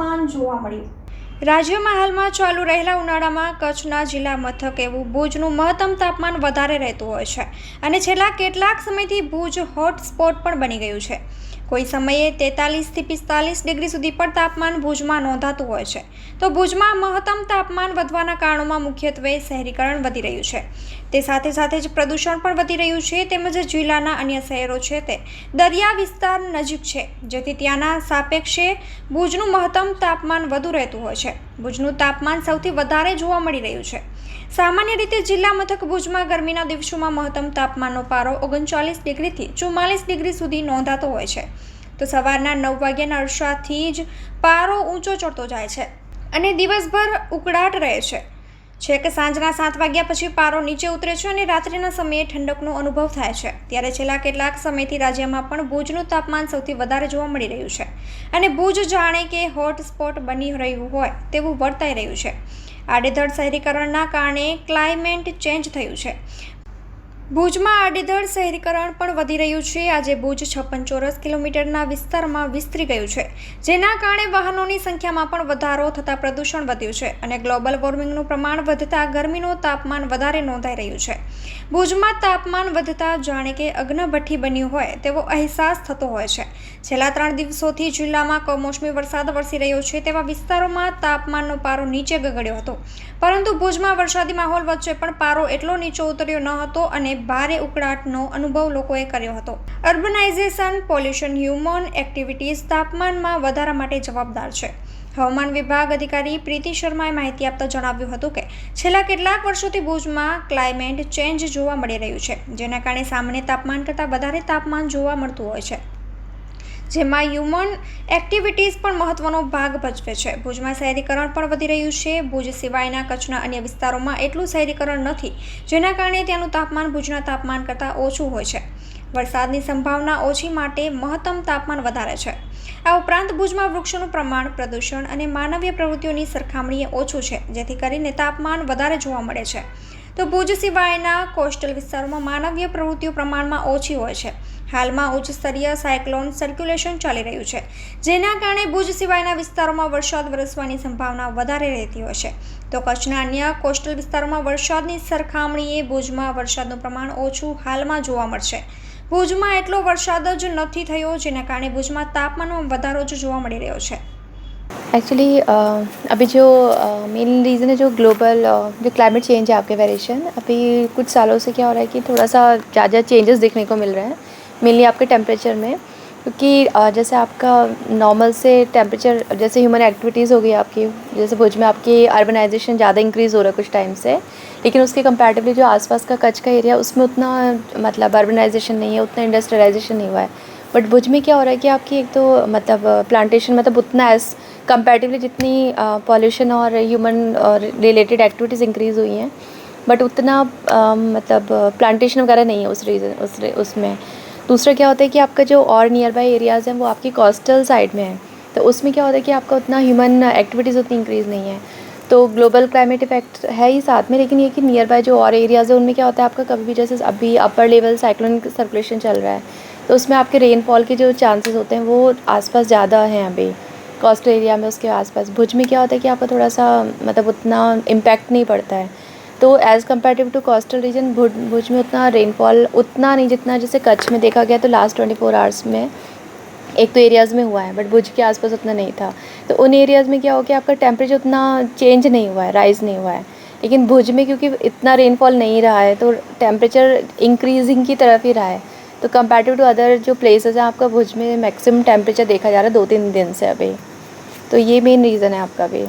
તાપમાન જોવા મળ્યું. રાજ્યમાં હાલમાં ચાલુ રહેલા ઉનાળામાં કચ્છના જિલ્લા મથક એવું ભુજનું મહત્તમ તાપમાન વધારે રહેતું હોય છે. અને છેલ્લા કેટલાક સમયથી ભુજ હોટ સ્પોટ પણ બની ગયું છે. કોઈ સમયે તેતાલીસથી પિસ્તાલીસ ડિગ્રી સુધી પણ તાપમાન ભુજમાં નોંધાતું હોય છે. તો ભુજમાં મહત્તમ તાપમાન વધવાના કારણોમાં મુખ્યત્વે શહેરીકરણ વધી રહ્યું છે. તે સાથે સાથે જ પ્રદૂષણ પણ વધી રહ્યું છે, તેમજ જિલ્લાના અન્ય શહેરો છે તે. દરિયા વિસ્તાર નજીક છે, જેથી ત્યાંના સાપેક્ષે ભુજનું મહત્તમ તાપમાન વધુ રહેતું હોય છે. ભુજનું તાપમાન સૌથી વધારે જોવા મળી રહ્યું છે. સામાન્ય રીતે જિલ્લા મથક ભુજમાં ગરમીના દિવસોમાં મહત્તમ તાપમાનનો પારો ઓગણચાલીસ ડિગ્રીથી ચુમ્માલીસ ડિગ્રી સુધી નોંધાતો હોય છે. તો સવારના નવ વાગ્યાના અરસાથી જ પારો ઊંચો ચડતો જાય છે અને દિવસભર ઉકળાટ રહે છે. છેક સાંજના સાત વાગ્યા પછી પારો નીચે ઉતરે છે અને રાત્રિના સમયે ઠંડકનો અનુભવ થાય છે. ત્યારે છેલ્લા કેટલાક સમયથી રાજ્યમાં પણ ભુજનું તાપમાન સૌથી વધારે જોવા મળી રહ્યું છે. અને ભુજ જાણે કે હોટ સ્પોટ બની રહ્યું હોય તેવું વર્તાઈ રહ્યું છે. આડેધડ શહેરીકરણના કારણે ક્લાઇમેટ ચેન્જ થયું છે. ભુજમાં આડેધડ શહેરીકરણ પણ વધી રહ્યું છે. આજે ભુજ છપ્પન ચોરસ કિલોમીટરના વિસ્તારમાં વિસ્તરી ગયું છે, જેના કારણે વાહનોની સંખ્યામાં પણ વધારો થતાં પ્રદૂષણ વધ્યું છે અને ગ્લોબલ વોર્મિંગનું પ્રમાણ વધતા ગરમીનું તાપમાન વધારે નોંધાઈ રહ્યું છે. ભુજમાં તાપમાન વધતા જાણે કે અગ્નભઠ્ઠી બન્યું હોય તેવો અહેસાસ થતો હોય છે. છેલ્લા ત્રણ દિવસોથી જિલ્લામાં કમોસમી વરસાદ વરસી રહ્યો છે તેવા વિસ્તારોમાં તાપમાનનો પારો નીચે ગગડ્યો હતો. પરંતુ ભુજમાં વરસાદી માહોલ વચ્ચે પણ પારો એટલો નીચો ઉતર્યો ન હતો અને ભારે ઉકળાટનો અનુભવ લોકોએ કર્યો હતો. અર્બનાઇઝેશન, પોલ્યુશન, હ્યુમન એક્ટિવિટીઝ તાપમાનમાં વધારા માટે જવાબદાર છે. હવામાન વિભાગ અધિકારી પ્રીતિ શર્માએ માહિતી આપતા જણાવ્યું હતું કે, છેલ્લા કેટલાક વર્ષોથી ભુજમાં ક્લાઇમેટ ચેન્જ જોવા મળી રહ્યું છે, જેના કારણે સામાન્ય તાપમાન કરતાં વધારે તાપમાન જોવા મળતું હોય છે. જેમાં હ્યુમન એક્ટિવિટીઝ પણ મહત્વનો ભાગ ભજવે છે. ભુજમાં શહેરીકરણ પણ વધી રહ્યું છે. ભુજ સિવાયના કચ્છના અન્ય વિસ્તારોમાં એટલું શહેરીકરણ નથી, જેના કારણે ત્યાંનું તાપમાન ભુજના તાપમાન કરતાં ઓછું હોય છે. વરસાદની સંભાવના ઓછી માટે મહત્તમ તાપમાન વધારે છે. આ ઉપરાંત ભુજમાં વૃક્ષોનું પ્રમાણ, પ્રદૂષણ અને માનવીય પ્રવૃત્તિઓની સરખામણીએ ઓછું છે, જેથી કરીને તાપમાન વધારે જોવા મળે છે. તો ભુજ સિવાયના કોસ્ટલ વિસ્તારોમાં માનવીય પ્રવૃત્તિઓ પ્રમાણમાં ઓછી હોય છે. હાલમાં ઉચ્ચ સ્તરીય સાયક્લોન સર્ક્યુલેશન ચાલી રહ્યું છે. જેના કારણે ભુજ સિવાયના વિસ્તારોમાં વરસાદ વરસવાની સંભાવના વધારે રહેતી હોય છે. તો કચ્છના અન્ય કોસ્ટલ વિસ્તારોમાં વરસાદની સરખામણીએ ભુજમાં વરસાદનું પ્રમાણ ઓછું હાલમાં જોવા મળશે. ભુજમાં એટલો વરસાદ જ નથી થયો, જેના કારણે ભુજમાં તાપમાનમાં વધારો જ જોવા મળી રહ્યો છે. एक्चुअली अभी जो मेन रीज़न है जो ग्लोबल जो क्लाइमेट चेंज है आपके वेरिएशन अभी कुछ सालों से क्या हो रहा है कि थोड़ा सा ज़्यादा चेंजेस देखने को मिल रहे हैं मेनली आपके टेम्परेचर में। क्योंकि जैसे आपका नॉर्मल से टेम्परेचर जैसे ह्यूमन एक्टिविटीज़ हो गई आपकी, जैसे भुज में आपकी अर्बनाइजेशन ज़्यादा इंक्रीज़ हो रहा है कुछ टाइम से, लेकिन उसके कंपैरेटिवली जो आसपास का कच्छ का एरिया उसमें उतना मतलब अर्बनाइजेशन नहीं है, उतना इंडस्ट्रियलाइजेशन नहीं हुआ है। बट भुज में क्या हो रहा है कि आपकी एक तो मतलब प्लांटेशन मतलब उतना एज कंपैरेटिवली जितनी पॉल्यूशन और ह्यूमन रिलेटेड एक्टिविटीज़ इंक्रीज़ हुई हैं बट उतना अ, मतलब प्लांटेशन वगैरह नहीं है उस रीज़न उस उसमें। दूसरा क्या होता है कि आपका जो और नियर बाई एरियाज़ हैं वो आपकी कोस्टल साइड में है। तो उसमें क्या होता है कि आपका उतना ह्यूमन एक्टिविटीज़ उतनी इंक्रीज़ नहीं है। तो ग्लोबल क्लाइमेट इफ़ेक्ट है ही साथ में लेकिन ये कि नियर बाय जो और एरियाज़ है उनमें क्या होता है आपका कभी भी जैसे अभी अपर लेवल साइक्लोन सर्कुलेशन चल रहा है तो उसमें आपके रेनफॉल के जो चांसेस होते हैं वो आसपास ज़्यादा हैं अभी। कोस्टल एरिया में, उसके आसपास। भुज में क्या होता है कि आपका थोड़ा सा मतलब उतना इम्पैक्ट नहीं पड़ता है। तो as comparative to coastal region Bhuj Bhuj में उतना रेनफॉल उतना नहीं जितना जैसे कच्छ में देखा गया तो लास्ट ट्वेंटी फोर आवर्स में एक तो एरियाज़ में हुआ है बट भुज के आसपास उतना नहीं था। तो उन एरियाज़ में क्या हो गया, आपका टेम्परेचर उतना चेंज नहीं हुआ है राइज़ नहीं हुआ है। लेकिन भुज में क्योंकि इतना रेनफॉल नहीं रहा है तो टेम्परेचर इंक्रीजिंग की तरफ़ ही रहा है। तो कंपेरेटिव टू अदर जो प्लेसेस हैं, आपका भुज में मैक्सिमम टेम्परेचर देखा जा रहा है दो तीन दिन से अभी। तो ये मेन रीज़न है आपका भी